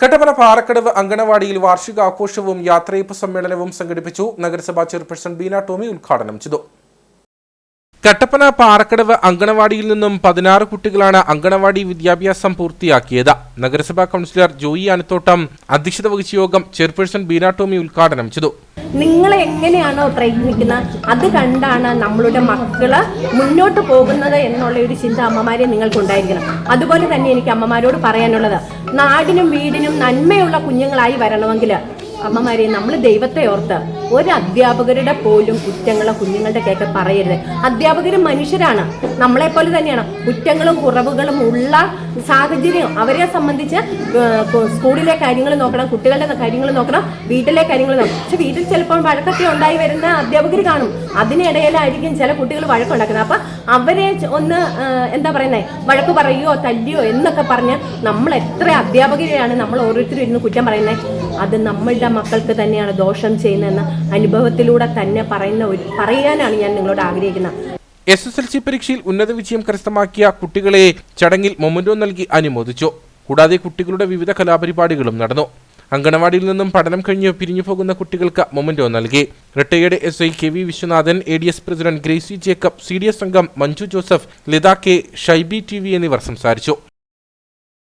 കട്ടപ്പന പാറക്കടവ് അങ്കണവാടിയിൽ വാർഷികാഘോഷവും യാത്രയപ്പ് സമ്മേളനവും സംഘടിപ്പിച്ചു നഗരസഭാ ചെയർപേഴ്സൺ ബീന ടോമി ഉദ്ഘാടനം ചെയ്തു. കട്ടപ്പന പാറക്കടവ് അങ്കണവാടിയിൽ നിന്നും പതിനാറ് കുട്ടികളാണ് അങ്കണവാടി വിദ്യാഭ്യാസം പൂർത്തിയാക്കിയത്. നഗരസഭാ കൗൺസിലർ ജോയി അനത്തോട്ടം അധ്യക്ഷത വഹിച്ച യോഗം ചെയർപേഴ്സൺ ബീന ടോമി ഉദ്ഘാടനം ചെയ്തു. നിങ്ങൾ എങ്ങനെയാണോ പ്രയത്നിക്കുന്നത് അത് കണ്ടാണ് നമ്മളുടെ മക്കൾ മുന്നോട്ട് പോകുന്നത് എന്നുള്ള ഒരു ചിന്ത അമ്മമാരെ നിങ്ങൾക്കുണ്ടായിരിക്കണം. അതുപോലെ തന്നെ എനിക്ക് അമ്മമാരോട് പറയാനുള്ളത് നാടിനും വീടിനും നന്മയുള്ള കുഞ്ഞുങ്ങളായി വരണമെങ്കിൽ അമ്മമാരെ നമ്മൾ ദൈവത്തെ ഓർത്ത് ഒരു അധ്യാപകരുടെ പോലും കുറ്റങ്ങളും കുഞ്ഞുങ്ങളുടെ കേക്ക് പറയരുത്. അധ്യാപകർ മനുഷ്യരാണ്. നമ്മളെ പോലെ തന്നെയാണ്. കുറ്റങ്ങളും കുറവുകളും ഉള്ള സാഹചര്യം അവരെ സംബന്ധിച്ച് സ്കൂളിലെ കാര്യങ്ങൾ നോക്കണം കുട്ടികളുടെ കാര്യങ്ങൾ നോക്കണം വീട്ടിലെ കാര്യങ്ങൾ നോക്കണം. പക്ഷെ വീട്ടിൽ ചിലപ്പോൾ വഴക്കൊക്കെ ഉണ്ടായി വരുന്ന അധ്യാപകർ കാണും. അതിനിടയിലായിരിക്കും ചില കുട്ടികൾ വഴക്കുണ്ടാക്കുന്നത്. അപ്പം അവരെ ഒന്ന് എന്താ പറയുന്നത് വഴക്ക് പറയുകയോ തല്ലിയോ എന്നൊക്കെ പറഞ്ഞ് നമ്മൾ എത്ര അധ്യാപകരെയാണ് നമ്മൾ ഓരോരുത്തരും ഇരുന്ന് കുറ്റം പറയുന്നത് അത് നമ്മളുടെ മക്കൾക്ക് തന്നെയാണ് ദോഷം ചെയ്യുന്നതെന്ന് അനുഭവത്തിലൂടെ തന്നെ പറയുന്ന ഒരു പറയാനാണ് ഞാൻ നിങ്ങളോട് ആഗ്രഹിക്കുന്നത്. എസ് എസ് എൽ സി പരീക്ഷയിൽ ഉന്നത വിജയം കരസ്ഥമാക്കിയ കുട്ടികളെ ചടങ്ങിൽ മൊമന്റോ നൽകി അനുമോദിച്ചു. കൂടാതെ കുട്ടികളുടെ വിവിധ കലാപരിപാടികളും നടന്നു. അങ്കണവാടിയിൽ നിന്നും പഠനം കഴിഞ്ഞ് പിരിഞ്ഞു പോകുന്ന കുട്ടികൾക്ക് മൊമന്റോ നൽകി. Retired S I K V Viswanathan A D S president Gracy Jacob C D S അംഗം Manju Joseph Litha K Shaiby T V എന്നിവർ സംസാരിച്ചു.